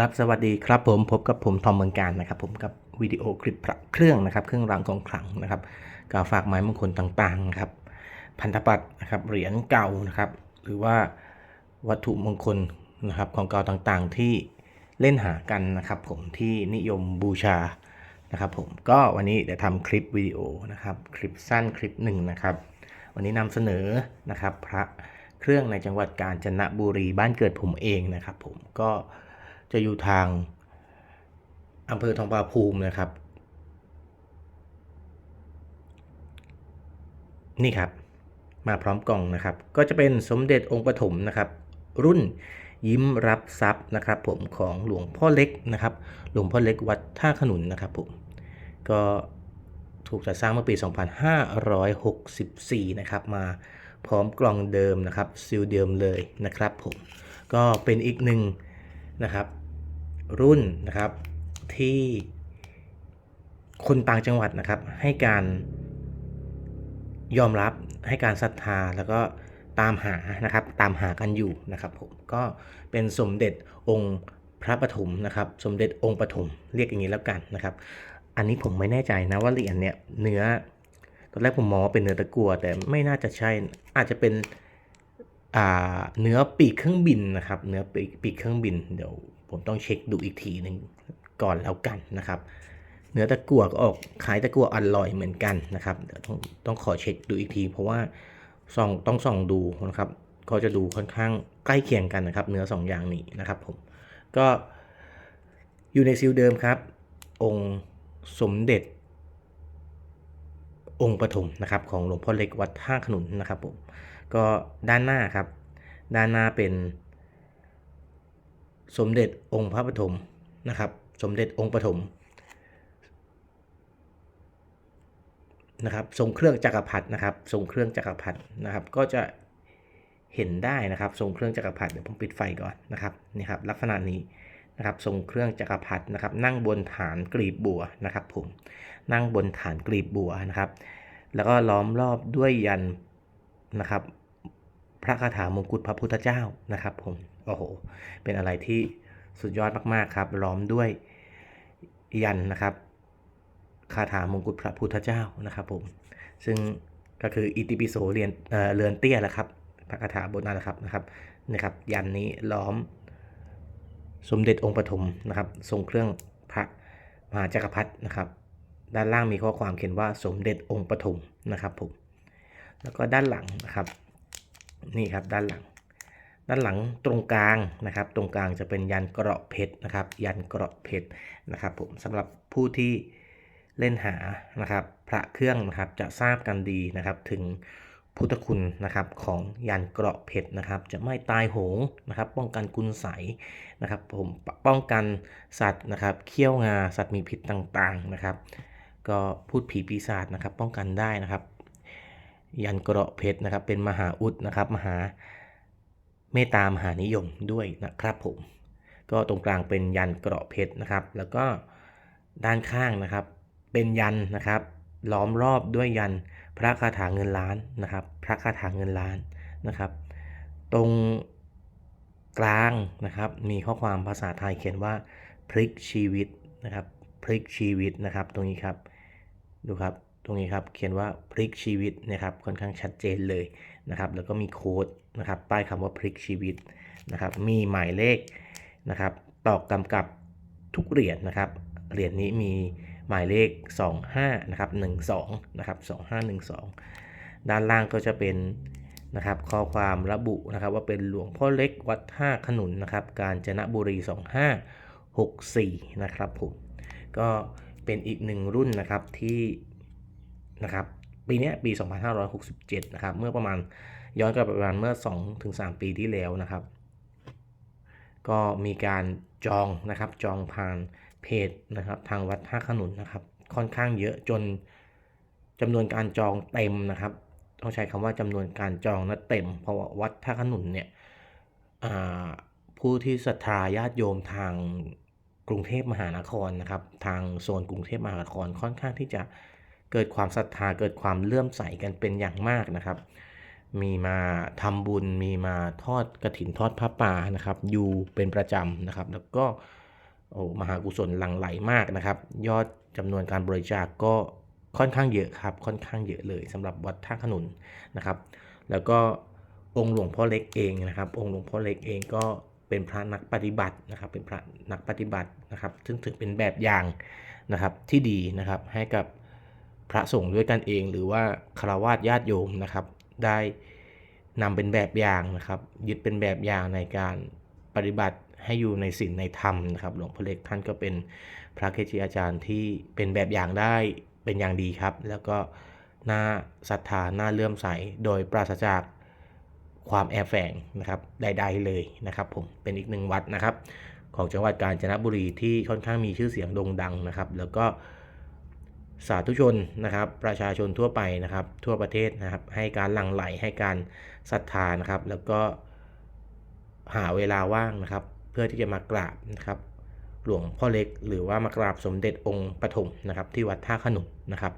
ครับสวัสดีครับผมพบกับผมทอมเมืองการนะครับ ผมกับวิดีโอคลิปพระเครื่องนะครับ เครื่องรางของขลังนะครับกาฝากไม้มงคลต่างๆนะครับ พันธบัตรนะครับเหรียญเก่านะครับ หรือว่าวัตถุมงคลนะครับของเก่าต่างๆที่เล่นหากันนะครับ ผมที่นิยมบูชานะครับ ผมก็วันนี้เดี๋ยวทำคลิปวิดีโอนะครับคลิปสั้นคลิปหนึ่งนะครับ วันนี้นำเสนอนะครับพระเครื่องในจังหวัดกาญจนบุรีบ้านเกิดผมเองนะครับ ผมก็ จะอยู่ทางอำเภอทองผาภูมินะครับ นี่ครับ มาพร้อมกล่องนะครับ ก็จะเป็นสมเด็จองค์ปฐมนะครับ รุ่นยิ้มรับทรัพย์นะครับ ผมของหลวงพ่อเล็กนะครับ หลวงพ่อเล็กวัดท่าขนุนนะครับผมก็ถูกจัดสร้างเมื่อปี 2564 นะครับ มาพร้อมกล่องเดิมนะครับซิลเดิมเลยนะครับผม ก็เป็นอีกหนึ่ง นะครับ รุ่นนะครับที่คนต่างจังหวัดนะครับ ให้การยอมรับให้การศรัทธาแล้วก็ตามหานะครับ ตามหากันอยู่นะครับผมก็เป็นสมเด็จองค์พระปฐมนะครับ สมเด็จองค์ปฐมเรียกอย่างนี้แล้วกันนะครับ อันนี้ผมไม่แน่ใจนะว่าเหรียญเนี่ยเนื้อตอนแรกผมมองว่าเป็นเนื้อตะกั่วแต่ไม่น่าจะใช่อาจจะเป็น เนื้อปีกเครื่องบินนะครับเนื้อปีกปีกเครื่องบินเดี๋ยวผมต้องเช็คดูอีกทีหนึ่งก่อนแล้วกันนะครับ เนื้อตะกั่วก็ออกขายตะกั่วอร่อยเหมือนกันนะครับเดี๋ยวต้องต้องขอเช็คดูอีกที เพราะว่าส่องต้องส่องดูนะครับ ก็จะดูค่อนข้างใกล้เคียงกันนะครับ เนื้อสองอย่างนี้นะครับผมก็อยู่ในซิลเดิมครับ องค์สมเด็จ องค์ปฐมนะครับ ของหลวงพ่อเล็กวัดท่าขนุนนะครับผม ก็ด้านหน้าครับ ด้านหน้าเป็น สมเด็จองค์พระปฐมนะครับ สมเด็จองค์ปฐมนะครับทรงเครื่องจักรพรรดินะครับทรงเครื่องจักรพรรดินะครับ ก็จะเห็นได้นะครับทรงเครื่องจักรพรรดิเดี๋ยวผมปิดไฟก่อนนะครับนี่ครับลักษณะนี้นะครับทรงเครื่องจักรพรรดินะครับ นั่งบนฐานกรีบบัวนะครับ ผมนั่งบนฐานกรีบบัวนะครับ แล้วก็ล้อมรอบด้วยยัน นะครับ พระคาถามงกุฎพระพุทธเจ้านะครับผม โอ้โห เป็นอะไรที่สุดยอดมากๆครับ ล้อมด้วยยันนะครับ คาถามงกุฎพระพุทธเจ้านะครับผม ซึ่งก็คืออิติปิโสเรียนเอ่อเรือนเตี้ยแหละครับ พระคาถาบทนั้นแหละครับนะครับนี่ครับ ยันนี้ล้อมสมเด็จองค์ปฐมนะครับ ทรงเครื่องพระมหาจักรพรรดินะครับ ด้านล่างมีข้อความเขียนว่าสมเด็จองค์ปฐมนะครับผม แล้วก็ด้านหลังนะครับ นี่ครับด้านหลัง ด้านหลังตรงกลางนะครับ ตรงกลางจะเป็นยันเกราะเพชรนะครับ ยันเกราะเพชรนะครับ ผมสำหรับผู้ที่เล่นหานะครับ พระเครื่องนะครับจะทราบกันดีนะครับถึงพุทธคุณนะครับของยันเกราะเพชรนะครับ จะไม่ตายโหงนะครับ ป้องกันคุณใสยนะครับ ผมป้องกันสัตว์นะครับเขี้ยวงาสัตว์มีพิษต่างๆนะครับ ก็พูดผีปีศาจนะครับ ป้องกันได้นะครับ ยันเกราะเพชรนะครับ เป็นมหาอุดนะครับ มหาเมตตามหานิยมด้วยนะครับผม ก็ตรงกลางเป็นยันเกราะเพชรนะครับ แล้วก็ด้านข้างนะครับ เป็นยันนะครับ ล้อมรอบด้วยยันพระคาถาเงินล้านนะครับ พระคาถาเงินล้านนะครับ ตรงกลางนะครับ มีข้อความภาษาไทยเขียนว่าพลิกชีวิตนะครับพลิกชีวิตนะครับ ตรงนี้ครับ ดูครับ ตรงนี้ครับเขียนว่าพลิกชีวิตนะครับค่อนข้างชัดเจนเลยนะครับ แล้วก็มีโค้ดนะครับป้ายคำว่าพลิกชีวิตนะครับ มีหมายเลขนะครับตอกกำกับทุกเหรียญนะครับเหรียญนี้มีหมายเลข 25นะครับ12นะครับ2512 ด้านล่างก็จะเป็นนะครับข้อความระบุนะครับว่าเป็นหลวงพ่อเล็กวัดท่าขนุนนะครับกาญจนบุรี 2564 นะครับผมก็เป็นอีกหนึ่งรุ่นนะครับที่ นะครับปีนี้ปี 2567 นะครับ เมื่อประมาณย้อนกลับไปประมาณเมื่อ 2-3 ปีที่แล้วนะครับ ก็มีการจองนะครับจองผ่านเพจนะครับทางวัดท่าขนุนนะครับ ค่อนข้างเยอะจนจำนวนการจองเต็มนะครับ ต้องใช้คำว่าจำนวนการจองนะเต็ม เพราะว่าวัดท่าขนุนเนี่ยผู้ที่ศรัทธาญาติโยมทางกรุงเทพมหานครนะครับ ทางโซนกรุงเทพมหานครค่อนข้างที่จะ เกิดความศรัทธาเกิดความเลื่อมใสกันเป็นอย่างมากนะครับ มีมาทำบุญมีมาทอดกระถินทอดพระป่านะครับอยู่เป็นประจำนะครับ แล้วก็โอ้มหากุศลหลั่งไหลมากนะครับ ยอดจำนวนการบริจาคก็ค่อนข้างเยอะครับ ค่อนข้างเยอะเลยสำหรับวัดท่าขนุนนะครับ แล้วก็องค์หลวงพ่อเล็กเองนะครับ องค์หลวงพ่อเล็กเองก็เป็นพระนักปฏิบัตินะครับ เป็นพระนักปฏิบัตินะครับ ซึ่งถือเป็นแบบอย่างนะครับที่ดีนะครับให้กับ พระสงฆ์ด้วยกันเอง หรือว่าคารวะญาติโยมนะครับ ได้นำเป็นแบบอย่างนะครับ ยึดเป็นแบบอย่างในการปฏิบัติให้อยู่ในศีลในธรรมนะครับ หลวงพ่อเล็กท่านก็เป็นพระเกจิอาจารย์ที่เป็นแบบอย่างได้เป็นอย่างดีครับ แล้วก็น่าศรัทธาน่าเลื่อมใสโดยปราศจากความแอบแฝงนะครับใดๆเลยนะครับผมเป็นอีกหนึ่งวัดนะครับ ของจังหวัดกาญจนบุรีที่ค่อนข้างมีชื่อเสียงโด่งดังนะครับ แล้วก็ สาธุชนนะครับประชาชนทั่วไปนะครับ ทั่วประเทศนะครับ ให้การหลั่งไหลให้การศรัทธานะครับ แล้วก็หาเวลาว่างนะครับ เพื่อที่จะมากราบนะครับ หลวงพ่อเล็กหรือว่ามากราบสมเด็จองค์ปฐมนะครับ ที่วัดท่าขนุนนะครับ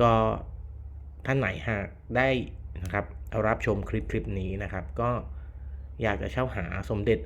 ก็ท่านไหนหากได้นะครับเอารับชมคลิปคลิปนี้นะครับ ก็อยากจะเช่าหาสมเด็จ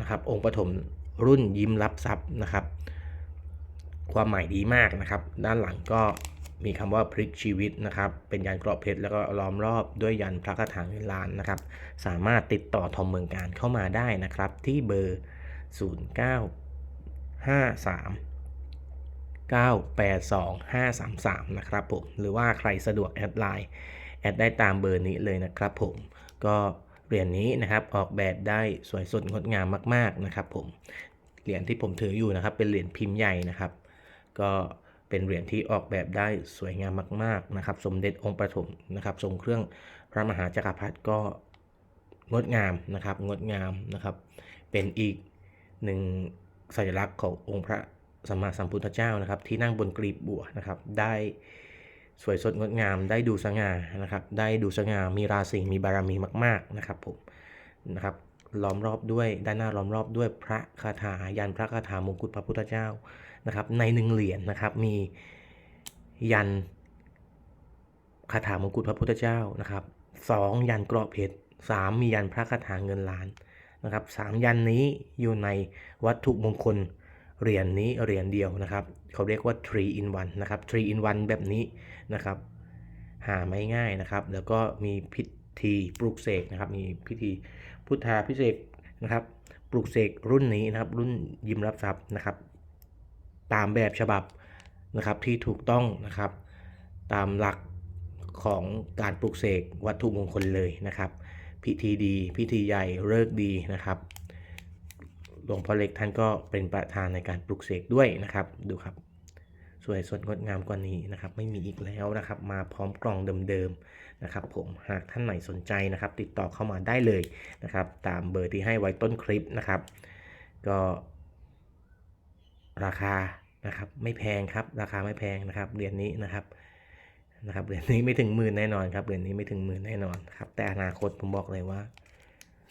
นะครับ องค์ปฐมรุ่นยิ้มรับทรัพย์นะครับ ความหมายดีมากนะครับ ด้านหลังก็มีคำว่าพลิกชีวิตนะครับ เป็นยันกรอบเพชรแล้วก็ล้อมรอบด้วยยันพระคาถาเงินล้านนะครับ สามารถติดต่อทอมเมืองการเข้ามาได้นะครับ ที่เบอร์ 0953 982533 นะครับผม หรือว่าใครสะดวกแอดไลน์แอดได้ตามเบอร์นี้เลยนะครับผม ก็เหรียญนี้นะครับออกแบบได้สวยสดงดงามมาก ๆนะครับผม เหรียญที่ผมถืออยู่นะครับ เป็นเหรียญพิมพ์ใหญ่นะครับ ก็เป็นเหรียญที่ออกแบบได้สวยงามมาก ๆนะครับ สมเด็จองค์ประถมนะครับทรงเครื่องพระมหาจักรพรรดิก็งดงามนะครับงดงามนะครับ เป็นอีกหนึ่งสัญลักษณ์ขององค์พระสัมมาสัมพุทธเจ้านะครับ ที่นั่งบนกรีบบัวนะครับ ได้สวยสดงดงามได้ดูสง่านะครับ ได้ดูสง่ามีราศีมีบารมีมาก ๆนะครับผมนะครับ ล้อมรอบด้วยด้านหน้าล้อมรอบด้วยพระคาถายันพระคาถามงกุฎพระพุทธเจ้านะครับในหนึ่งเหรียญนะครับมียันคาถามงกุฎพระพุทธเจ้านะครับสองยันเกราะเพชรสามมียันพระคาถาเงินล้านนะครับสามยันนี้อยู่ในวัตถุมงคลเหรียญนนี้เหรียญเดียวนะครับเขาเรียกว่า3 in 1นะครับ3 in 1แบบนี้นะครับหาไม่ง่ายนะครับ แล้วก็มีพิธีปลุกเสกนะครับ มีพิธี พุทธาพิเศษนะครับปลุกเสกรุ่นนี้นะครับ รุ่นยิ้มรับทรัพย์นะครับ ตามแบบฉบับนะครับที่ถูกต้องนะครับ ตามหลักของการปลุกเสกวัตถุมงคลเลยนะครับ พิธีดีพิธีใหญ่เลิกดีนะครับหลวงพ่อเล็กท่านก็เป็นประธานในการปลุกเสกด้วยนะครับ ดูครับ สวยสดงดงามกว่านี้นะครับ ไม่มีอีกแล้วนะครับ มาพร้อมกล่องเดิมๆนะครับผมหากท่านไหนสนใจนะครับ ติดต่อเข้ามาได้เลยนะครับ ตามเบอร์ที่ให้ไว้ต้นคลิปนะครับ ก็ราคานะครับ ไม่แพงครับ ราคาไม่แพงนะครับเหรียญนี้นะครับนะครับเหรียญนี้ไม่ถึงหมื่นแน่นอนครับเหรียญนี้ไม่ถึงหมื่นแน่นอนครับ แต่อนาคตผมบอกเลยว่า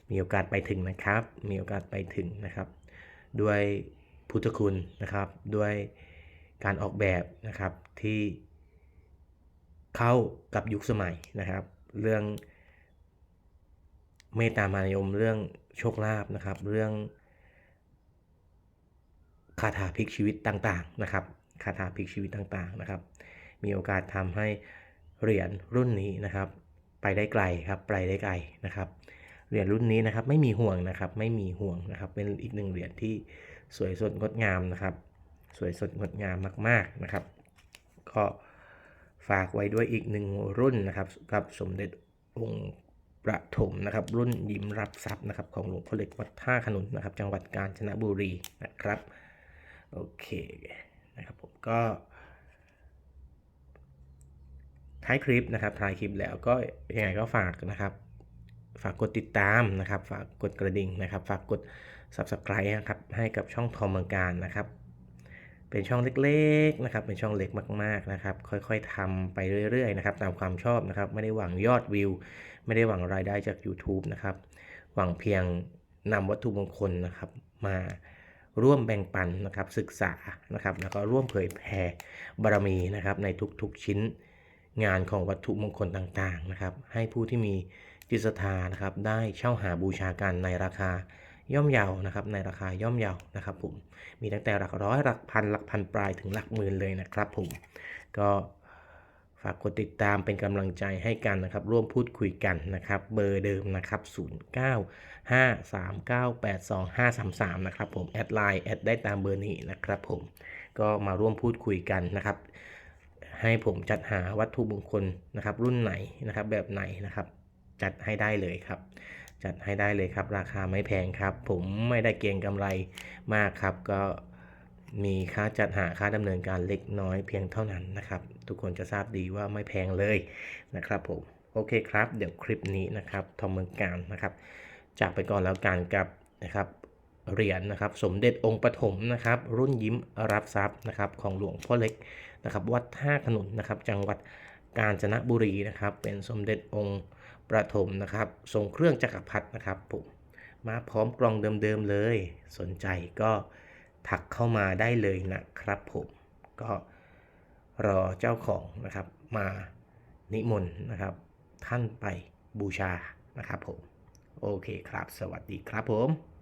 มีโอกาสไปถึงนะครับ มีโอกาสไปถึงนะครับ ด้วยพุทธคุณนะครับด้วย การออกแบบนะครับที่เข้ากับยุคสมัยนะครับ เรื่องเมตตามายมเรื่องโชคลาภนะครับ เรื่องคาถาพลิกชีวิตต่างๆนะครับคาถาพลิกชีวิตต่างๆนะครับ มีโอกาสทำให้เหรียญรุ่นนี้นะครับ ไปได้ไกลครับไปได้ไกลนะครับเหรียญรุ่นนี้นะครับไม่มีห่วงนะครับไม่มีห่วงนะครับ เป็นอีกหนึ่งเหรียญที่สวยสดงดงามนะครับ สวยสดงดงามมาก ๆนะครับ ก็ฝากไว้ด้วยอีกหนึ่งรุ่นนะครับกับสมเด็จองค์ประถมนะครับ รุ่นยิ้มรับทรัพย์นะครับ ของหลวงพ่อเล็กวัดท่าขนุนนะครับ จังหวัดกาญจนบุรีนะครับ โอเคนะครับผมก็ท้ายคลิปนะครับท้ายคลิปแล้วก็ยังไงก็ฝากนะครับ ฝากกดติดตามนะครับ ฝากกดกระดิ่งนะครับ ฝากกด subscribe นะครับให้กับช่องทอมเมืองการนะครับ เป็นช่องเล็กๆนะครับ เป็นช่องเล็กมากๆนะครับ ค่อยๆทำไปเรื่อยๆนะครับ ตามความชอบนะครับ ไม่ได้หวังยอดวิว ไม่ได้หวังรายได้จาก YouTube นะครับ หวังเพียงนำวัตถุมงคลนะครับ มาร่วมแบ่งปันนะครับ ศึกษานะครับ แล้วก็ร่วมเผยแผ่บารมีนะครับ ในทุกๆชิ้นงานของวัตถุมงคลต่างๆนะครับ ให้ผู้ที่มีจิตศรัทธานะครับ ได้เช่าหาบูชากันในราคา ย่อมเยาวนะครับในราคาย่อมเยาวนะครับผมมีตั้งแต่หลักร้อยหลักพันหลักพันปลายถึงหลักหมื่นเลยนะครับผมก็ฝากกดติดตามเป็นกำลังใจให้กันนะครับ ร่วมพูดคุยกันนะครับ เบอร์เดิมนะครับ 09 53982 533 นะครับผม แอดไลน์แอดได้ตามเบอร์นี้นะครับผมก็มาร่วมพูดคุยกันนะครับ ให้ผมจัดหาวัตถุมงคลนะครับ รุ่นไหนนะครับ แบบไหนนะครับ จัดให้ได้เลยครับ จัดให้ได้เลยครับ ราคาไม่แพงครับ ผมไม่ได้เก็งกำไรมากครับ ก็มีค่าจัดหาค่าดำเนินการเล็กน้อยเพียงเท่านั้นนะครับ ทุกคนจะทราบดีว่าไม่แพงเลยนะครับผมโอเคครับ เดี๋ยวคลิปนี้นะครับทอมเมืองการนะครับจากไปก่อนแล้วกันกับนะครับเหรียญนะครับสมเด็จองค์ปฐมนะครับรุ่นยิ้มรับทรัพย์นะครับของหลวงพ่อเล็กนะครับวัดท่าขนุนนะครับจังหวัด กาญจนบุรีนะครับ เป็นสมเด็จองค์ประถมนะครับ ทรงเครื่องจักรพรรดินะครับผมมาพร้อมกล่องเดิมๆเลย สนใจก็ถักเข้ามาได้เลยนะครับผมก็รอเจ้าของนะครับ มานิมนต์นะครับ ท่านไปบูชานะครับผม โอเคครับ สวัสดีครับผม